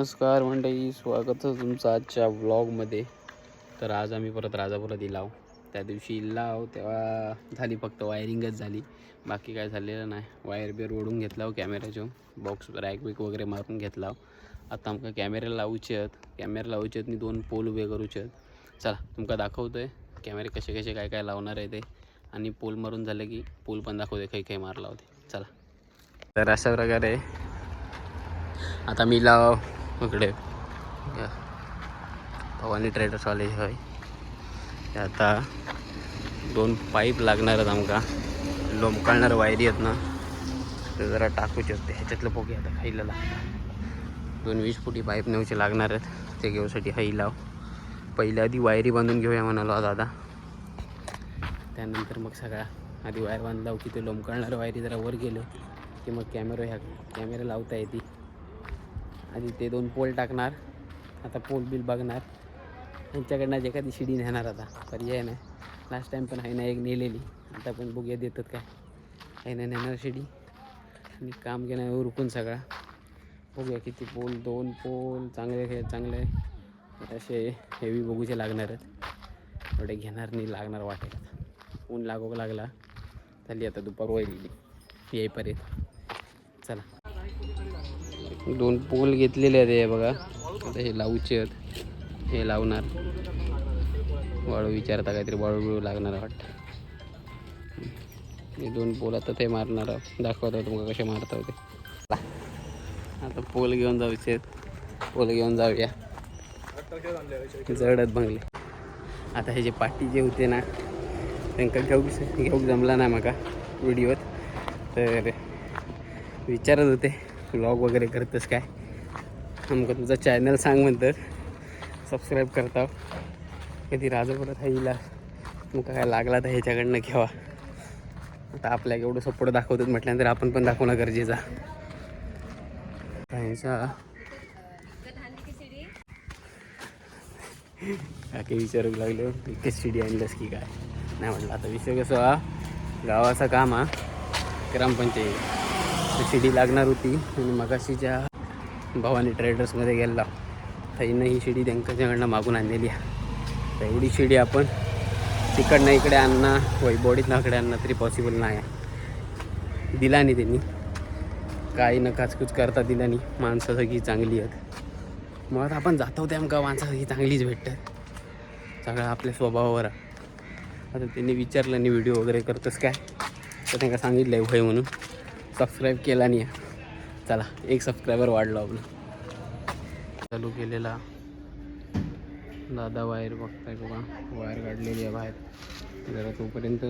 नमस्कार मंडळी स्वागत आहे तुमचं आजच्या व्लॉगमध्ये तर आज आम्ही परत राजापुरात इलाव त्या दिवशी इल्लाव तेव्हा झाली फक्त वायरिंगच झाली. बाकी काय झालेलं नाही. वायर बिअर ओढून घेतला हो कॅमेऱ्याचो बॉक्स रॅक बिक वगैरे मारून घेतला हो. आता आमकां कॅमेरे लावचे आहेत. कॅमेरे लावचे आहेत मी दोन पोल उभे करूचे आहेत. चला तुमका दाखवतो आहे कॅमेरे कसे कसे काय काय लावणार आहे ते. आणि पोल मारून झालं की पोल पण दाखवते काही काही मारला होते. चला. तर अशा प्रकारे आता मी लाव इकडे. भवानी ट्रेडर्सवाले कॉलेज ते आता दोन पाईप लागणार आहेत आमका. लोंबकाळणार वायरी आहेत ना. ते जरा टाकूचे असते. ह्याच्यातलं पोगे आता खायला लागतात दोन वीस फुटी पाईप नेऊचे लागणार आहेत. ते घेऊसाठी हाई लाव. पहिल्या आधी वायरी बांधून घेऊया म्हणालो दादा त्यानंतर मग सगळा आधी वायर बांधला की ते लोंबकाळणार वायरी जरा वर गेलो की मग कॅमेरा ह्या कॅमेरा लावता येते. आधी ते दोन पोल टाकणार. आता पोल बिल बघणार. यांच्याकडनं एखादी शिडी नेणार आता. पर्याय नाही. लास्ट टाईम पण आहे ना एक नेलेली. आता पण बघूया देतात काय. आहे ना नेणार शिडी. आणि काम घेणार उरकून सगळा. बघूया किती पोल दोन पोल. चांगले हे चांगले. असे हेवी बघूचे लागणार आहेत. एवढे घेणार नाही लागणार वाटेल ऊन लागू लागला. झाली आता दुपार वळली येईपर्यंत. चला. दोन पोल घेतलेले आहेत हे बघा. आता हे लावूचे आहेत. हे लावणार. वाळू विचारता काहीतरी वाळू बिळू लागणार वाटतं. हे दोन पोल आता ते मारणार दाखवत दाखवतो तुम्हाला कसे मारता होते. आता पोल घेऊन जाऊचे आहेत. पोल घेऊन जाऊया. जडत बंगले. आता हे जे पाटी जे होते ना त्यांना घेऊ घेऊक जमला ना म्हाका व्हिडिओत. तर विचारत होते. ब्लॉग वगैरे करतस काय? आमक तुझा चॅनल सांग म्हणतात सबस्क्राईब करता कधी राजापुरात येईला मग काय लागला तर ह्याच्याकडनं घ्यावा. आता आपल्याला एवढं सपोर्ट दाखवतात म्हटल्यानंतर आपण पण दाखवणं गरजेचा ह्यांचा काकी विचारू लागलो इतकेच शिडी आणलंस की काय? नाही म्हटलं आता विषय कसं हा? गावाचा काम हा? ग्रामपंचायत. शिडी लागणार होती आणि मगाशीच्या भावाने ट्रेडर्समध्ये गेला. ताईनं ही शिडी त्यांच्याकडनं मागून आणलेली आहे. तर एवढी शिडी आपण तिकडनं इकडे आणणं वैबोडीतनं इकडे आणणं तरी पॉसिबल नाही आहे. दिला नाही त्यांनी. काही न काचकूच करता दिला नाही माणसं सगळी चांगली आहेत. मग आपण जातो होते आमका माणसं सगळी चांगलीच भेटतात. सगळं आपल्या स्वभावावर आता त्यांनी विचारलं नाही व्हिडिओ वगैरे करतोस काय? तर त्यांना सांगितलं आहे भय म्हणून. सबस्क्राईब केला नाही. आहे. चला एक सबस्क्रायबर वाढलो आपलं. चालू केलेला. दादा वायर बघताय बघा. वायर काढलेली आहे बाहेर. जरा तोपर्यंत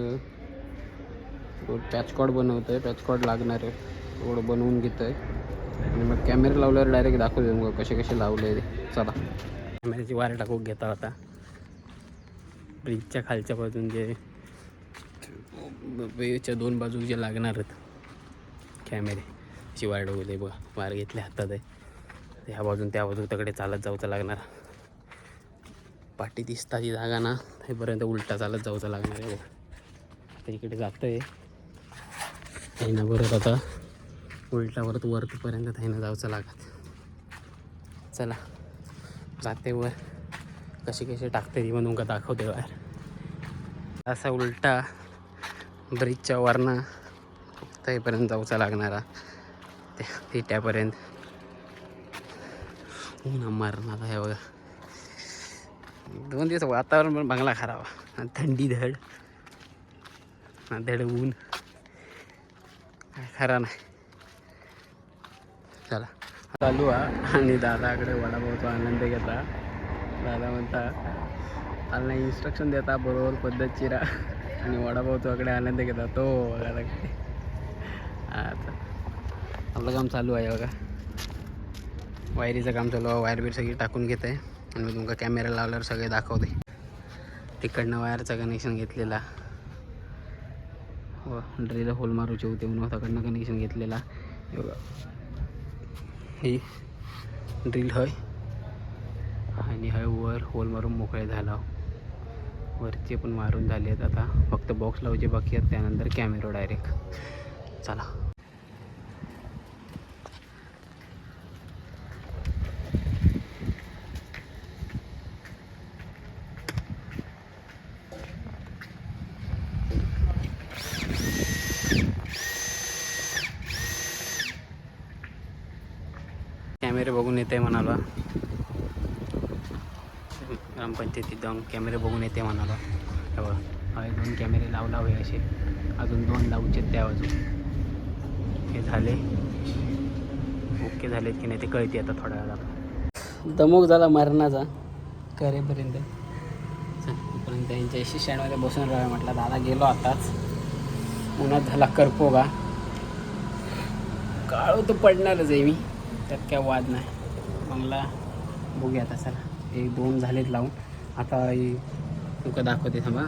तो पॅचकॉड बनवतो आहे पॅचकॉड लागणार आहे. थोडं बनवून घेतो आहे आणि मग कॅमेरा लावल्यावर डायरेक्ट दाखवतो मग कसे कसे लावले चला. कॅमेऱ्याची वायर टाकून घेता आता. ब्रिजच्या खालच्या बाजून जे वेच्या दोन बाजू जे लागणार आहेत. कॅमेरे. अशी वायर डोगले बघा वायर घेतले हातात. आहे ह्या बाजून त्या बाजू तकडे चालत जाऊचं लागणार. पाठी दिसता ती जागा ना हेपर्यंत उलटा चालत जाऊचं लागणार आहे. बघा आता इकडे जातं आहे ना परत आता उलटा परत वरतीपर्यंत थायना जाऊचं लागत. चला जाते वर. कशी कशी टाकते ती म्हणून तुमका दाखवते बाहेर. असा उलटा ब्रिजच्या वरनं तेपर्यंत जाऊचा लागणारा. ते तिट्यापर्यंत ऊन मारणार आहे बघा. दोन दिवस वातावरण पण बंगला खराब. आणि थंडी धड. धड ऊन. काय खरा नाही. चला. चालू आहे आणि दादाकडे वडापावचा आनंद घेता. दादा म्हणता त्यांना इन्स्ट्रक्शन देता बरोबर पद्धतशीर आणि वडापावचाकडे आनंद घेता. तो बघायला लागते आता आपलं काम चालू आहे बघा. वायरीचं काम चालू आहे. वायर बीर सगळी टाकून घेत आहे. आणि मी तुमका कॅमेरा लावल्यावर सगळे दाखवते. तिकडनं वायरचं कनेक्शन घेतलेला. व ड्रिल होल मारूचे होते म्हणून तकडनं कनेक्शन घेतलेला. हे बघा. ही ड्रिल हय. आणि हय वर होल मारून मोकळे झाला. वरचे पण मारून झाले आहेत आता. फक्त बॉक्स लावायचे बाकी आहेत. त्यानंतर कॅमेरो डायरेक्ट चला बघून येते म्हणाला. ग्रामपंचायतीत जाऊन कॅमेरे बघून येते म्हणाला. हे बघा हा दोन कॅमेरे लाव हवे असे. अजून दोन लावचे त्या बाजू हे झाले. ओके झालेत की नाही ते कळते आता थोड्या वेळात दमक झाला मरणाचा. करेपर्यंत. तोपर्यंत त्यांच्या एसी स्टँडमध्ये बसून राहावे म्हटलं. दादा गेलो आताच. उन्हात झाला करपोगा. काळू तर पडणारच आहे मी. त्यात काय वाद नाही. मला बघूया आता चला. एक दोन झालेत लावून. आता तुका दाखवते थांबा.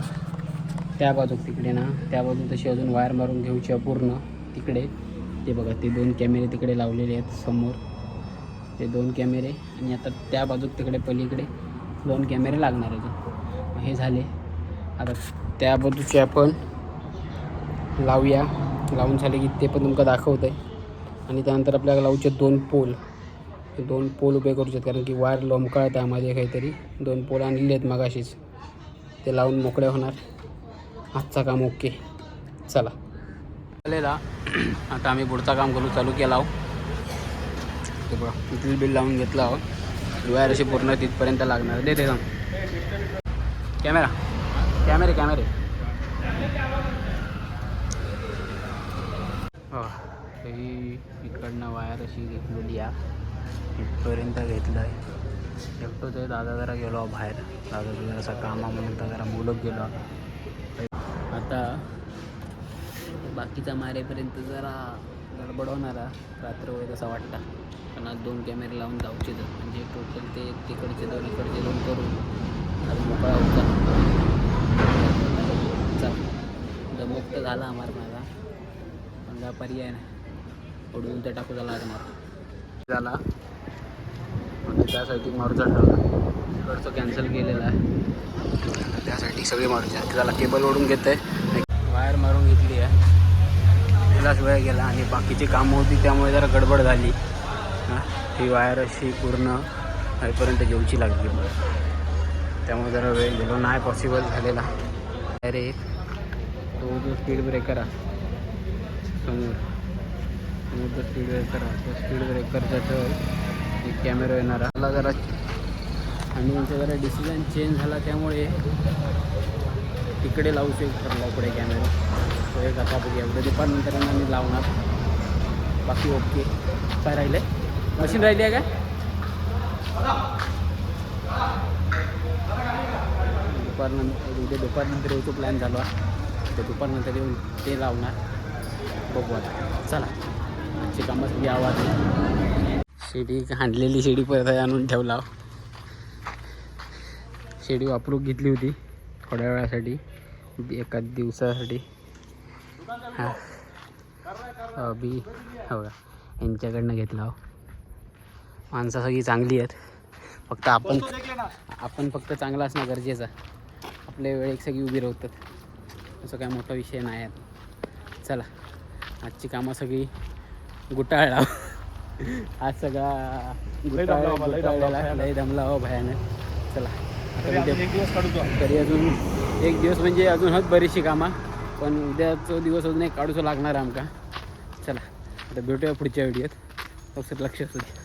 त्या बाजूक तिकडे ना त्या बाजू तशी अजून वायर मारून घेऊची पूर्ण तिकडे. ते बघा ते दोन कॅमेरे तिकडे लावलेले आहेत समोर. ते दोन कॅमेरे आणि आता त्या बाजूक तिकडे पलीकडे दोन कॅमेरे लागणार आहेत. हे झाले. आता त्या बाजूचे आपण लावूया. लावून झाले की ते पण तुमका दाखवतं आहे आणि त्यानंतर आपल्याला लावूचे दोन पोल. दोन पोल उभे करू शकतात कारण की वायर लोंबकाळत आहे माझे काहीतरी. दोन पोल आणलेले आहेत मगाशीच. ते लावून मोकळे होणार. आजचा काम ओके. चला. चालेला आता आम्ही पुढचं काम करू चालू केला आहो ते बघा बिल लावून घेतला आहो वायर अशी पूर्ण तिथपर्यंत लागणार. दे ते सांग कॅमेरा कॅमेरे कॅमेरे हो ही इकडनं वायर अशी घेतलेली आहे. इथपर्यंत घेतलं आहे एकटो ते दादा जरा गेलो बाहेर. दादा जरासा कामा म्हणून तर जरा बोलत गेलो. आता बाकीचा मारेपर्यंत जरा गडबडवणारा रात्र वगैरे असा वाटता. पण आज दोन कॅमेरे लावून जाऊचे तर. म्हणजे टोटल ते तिकडचे दोन इकडचे दोन करून आज मोकळा होता चल. दमोक्त झाला आम्हाला माझा. पण काय पर्याय नाही. उडवून ते टाकू झाला लागणार. झाला. म्हणजे त्यासाठी मारूचा ठरला. इकडचं कॅन्सल केलेला आहे. त्यासाठी सगळी मारूचे त्याला केबल ओढून घेत आहे वायर मारून घेतली आहे. त्यालाच वेळ गेला आणि बाकीची कामं होती त्यामुळे जरा गडबड झाली. हां? ही वायर अशी पूर्ण होईपर्यंत घेऊची लागली. त्यामुळे जरा वेळ गेलो. नाही पॉसिबल झालेला. अरे तो जो स्पीड ब्रेकर आहे. समोर. समोर जो स्पीड ब्रेकर आहे. तो स्पीड ब्रेकरचा तर कॅमेरा येणार आला जरा. आणि त्यांचा जरा डिसिजन चेंज झाला त्यामुळे तिकडे लावू शकतो ठरला पुढे कॅमेरा. तो एक आता बघूया. उद्या दुपारनंतर मी लावणार. बाकी ओके काय राहिले मशीन राहिली आहे काय दुपारनंतर उद्या दुपारनंतर येऊचं प्लॅन झाला. आहे ते दुपारनंतर येऊन ते लावणार. बघू आता. चला. आजची कामं सगळी आवाज शिडी हाणलेली शिडी परत आणून ठेवला. शिडी वापरून घेतली होती थोड्या वेळासाठी एका दिवसासाठी. हां. बी हो यांच्याकडनं घेतला हो. माणसं सगळी चांगली आहेत. फक्त आपण आपण फक्त चांगला असणं गरजेचं आपल्या वेळेत सगळी उभी राहतात. असं काय मोठा विषय नाही आहे. चला आजची कामं सगळी गुटाळला आज सगळा लय दमला हो भयानक. चला तरी अजून एक दिवस म्हणजे अजून होत बरीचशी कामं पण उद्याचा दिवस अजून एक काढूचं लागणार आमका. चला आता भेटूया पुढच्या व्हिडिओत. फक्त लक्ष असू दे